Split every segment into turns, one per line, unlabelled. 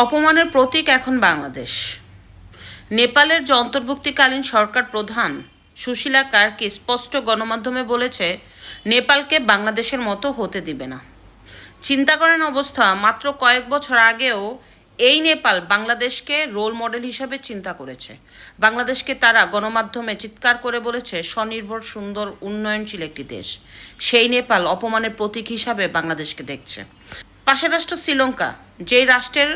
অপমানের প্রতীক এখন বাংলাদেশ। নেপালের যে অন্তর্ভুক্তিকালীন সরকার প্রধান সুশীলা কার্কি স্পষ্ট গণমাধ্যমে বলেছে, নেপালকে বাংলাদেশের মতো হতে দিবে না। চিন্তা করেন অবস্থা, মাত্র কয়েক বছর আগেও এই নেপাল বাংলাদেশকে রোল মডেল হিসাবে চিন্তা করেছে। বাংলাদেশকে তারা গণমাধ্যমে চিৎকার করে বলেছে, স্বনির্ভর, সুন্দর, উন্নয়নশীল একটি দেশ। সেই নেপাল অপমানের প্রতীক হিসাবে বাংলাদেশকে দেখছে। পাশের রাষ্ট্র শ্রীলঙ্কা, যেই রাষ্ট্রের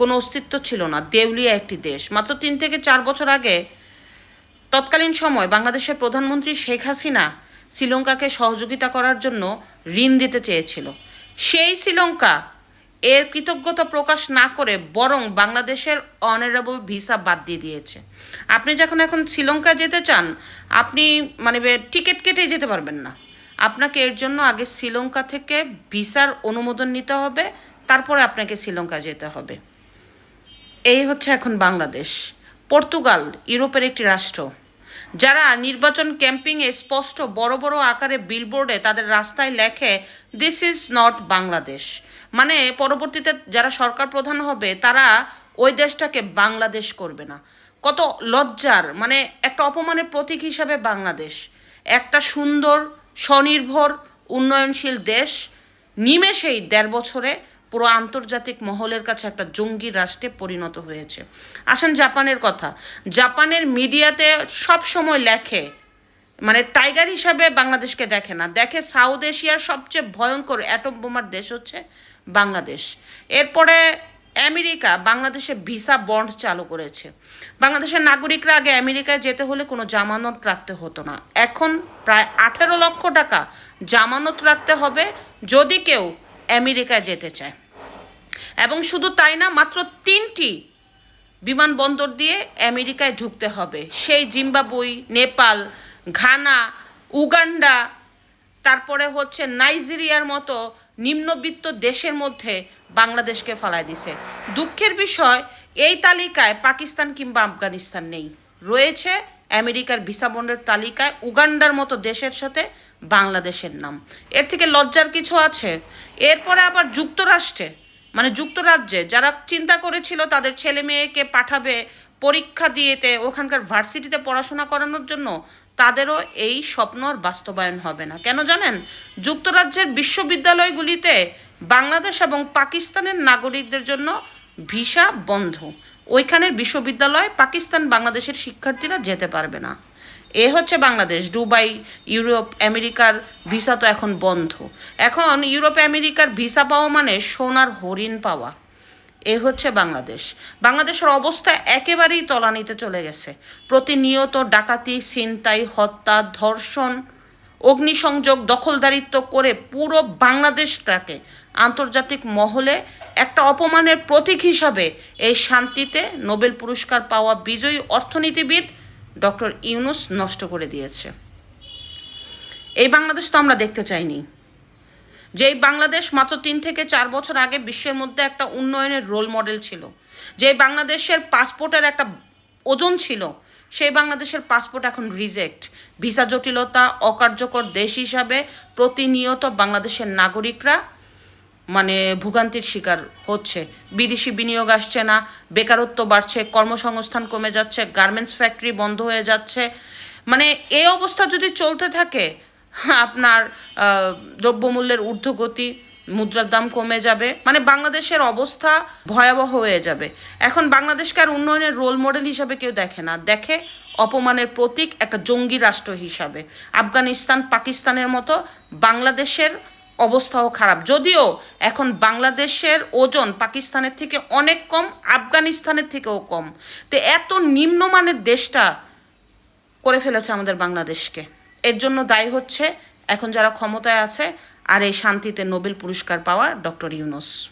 কোনো অস্তিত্ব ছিল না। দেউলিয়া একটি দেশ। মাত্র তিন থেকে চার বছর আগে তৎকালীন সময় বাংলাদেশের প্রধানমন্ত্রী শেখ হাসিনা শ্রীলঙ্কাকে সহযোগিতা করার জন্য ঋণ দিতে চেয়েছিল। সেই শ্রীলঙ্কা এর কৃতজ্ঞতা প্রকাশ না করে বরং বাংলাদেশের অনারেবল ভিসা বাদ দিয়ে দিয়েছে। আপনি যখন এখন শ্রীলঙ্কা যেতে চান, আপনি মানে টিকিট কেটে যেতে পারবেন না। আপনাকে এর জন্য আগে শ্রীলঙ্কা থেকে ভিসার অনুমোদন নিতে হবে, তারপরে আপনাকে শ্রীলঙ্কা যেতে হবে। এই হচ্ছে এখন বাংলাদেশ। পর্তুগাল, ইউরোপের একটি রাষ্ট্র। যারা নির্বাচন ক্যাম্পিংয়ে স্পষ্ট বড় বড় আকারে বিলবোর্ডে তাদের রাস্তায় লেখে দিস ইজ নট বাংলাদেশ মানে পরবর্তীতে যারা সরকার প্রধান হবে, তারা ওই দেশটাকে বাংলাদেশ করবে না। কত লজ্জার মানে একটা অপমানের প্রতীক হিসাবে বাংলাদেশ। একটা সুন্দর, স্বনির্ভর, উন্নয়নশীল দেশ, নিমেষেই দেড় বছরে পুরো আন্তর্জাতিক মহলের কাছে একটা জঙ্গি রাষ্ট্রে পরিণত হয়েছে। আসেন জাপানের কথা। জাপানের মিডিয়াতে সব সময় লেখে মানে টাইগার হিসাবে বাংলাদেশকে দেখে না। দেখে সাউথ এশিয়ার সবচেয়ে ভয়ঙ্কর অ্যাটম বোমার দেশ হচ্ছে বাংলাদেশ। এরপরে আমেরিকা, বাংলাদেশে ভিসা বন্ড চালু করেছে। বাংলাদেশের নাগরিকরা আগে আমেরিকায় যেতে হলে কোনো জামানত রাখতে হতো না। এখন প্রায় আঠেরো লক্ষ টাকা জামানত রাখতে হবে যদি কেউ আমেরিকায় যেতে চায়। এবং শুধু তাই না, মাত্র তিনটি বিমানবন্দর দিয়ে আমেরিকায় ঢুকতে হবে। সেই জিম্বাবুই, নেপাল, ঘানা, উগান্ডা, তারপরে হচ্ছে নাইজেরিয়ার মতো নিম্নবিত্ত দেশের মধ্যে বাংলাদেশকে ফালায় দিছে। দুঃখের বিষয়, এই তালিকায় পাকিস্তান কিংবা আফগানিস্তান নেই। রয়েছে আমেরিকার ভিসা বন্ডের তালিকায় উগান্ডার মতো দেশের সাথে বাংলাদেশের নাম। এর থেকে লজ্জার কিছু আছে। এরপরে আবার যুক্তরাষ্ট্রে মানে যুক্তরাজ্যে যারা চিন্তা করেছিল তাদের ছেলে মেয়েকে পাঠাবে পরীক্ষা দিয়েতে, ওখানকার ভার্সিটিতে পড়াশোনা করানোর জন্য, তাদেরও এই স্বপ্ন আর বাস্তবায়ন হবে না। কেন জানেন? যুক্তরাজ্যের বিশ্ববিদ্যালয়গুলিতে বাংলাদেশ এবং পাকিস্তানের নাগরিকদের জন্য ভিসা বন্ধ। ওইখানের বিশ্ববিদ্যালয় পাকিস্তান বাংলাদেশের শিক্ষার্থীরা যেতে পারবে না। এ হচ্ছে বাংলাদেশ, দুবাই, ইউরোপ, আমেরিকার ভিসা তো এখন বন্ধ। এখন ইউরোপ আমেরিকার ভিসা পাওয়া মানে সোনার হরিণ পাওয়া। এ হচ্ছে বাংলাদেশ। বাংলাদেশের অবস্থা একেবারেই তলানিতে চলে গেছে। প্রতিনিয়ত ডাকাতি, ছিনতাই, হত্যা, ধর্ষণ, অগ্নিসংযোগ, দখলদারিত্ব করে পুরো বাংলাদেশটাকে আন্তর্জাতিক মহলে একটা অপমানের প্রতীক হিসাবে এই শান্তিতে নোবেল পুরস্কার পাওয়া বিজয়ী অর্থনীতিবিদ ডক্টর ইউনুস নষ্ট করে দিয়েছে। এই বাংলাদেশ তো আমরা দেখতে চাইনি। যেই বাংলাদেশ মাত্র তিন থেকে চার বছর আগে বিশ্বের মধ্যে একটা উন্নয়নের রোল মডেল ছিল। যে বাংলাদেশের পাসপোর্টের একটা ওজন ছিল, সেই বাংলাদেশের পাসপোর্ট এখন রিজেক্ট ভিসা জটিলতা, অকার্যকর দেশ হিসাবে প্রতিনিয়ত বাংলাদেশের নাগরিকরা মানে ভোগান্তির শিকার হচ্ছে। বিদেশি বিনিয়োগ আসছে না, বেকারত্ব বাড়ছে, কর্মসংস্থান কমে যাচ্ছে গার্মেন্টস ফ্যাক্টরি বন্ধ হয়ে যাচ্ছে। মানে এই অবস্থা যদি চলতে থাকে, আপনার দ্রব্যমূল্যের ঊর্ধ্বগতি, মুদ্রার দাম কমে যাবে। মানে বাংলাদেশের অবস্থা ভয়াবহ হয়ে যাবে। এখন বাংলাদেশকে আর উন্নয়নের রোল মডেল হিসাবে কেউ দেখে না। দেখে অপমানের প্রতীক একটা জঙ্গি রাষ্ট্র হিসাবে। আফগানিস্তান, পাকিস্তানের মতো বাংলাদেশের অবস্থাও খারাপ। যদিও এখন বাংলাদেশের ওজন পাকিস্তানের থেকে অনেক কম, আফগানিস্তানের থেকেও কম। তো এত নিম্নমানের দেশটা করে ফেলেছে আমাদের বাংলাদেশকে। এর জন্য দায়ী হচ্ছে এখন যারা ক্ষমতায় আছে আর এই শান্তিতে নোবেল পুরস্কার পাওয়া ডক্টর ইউনুস।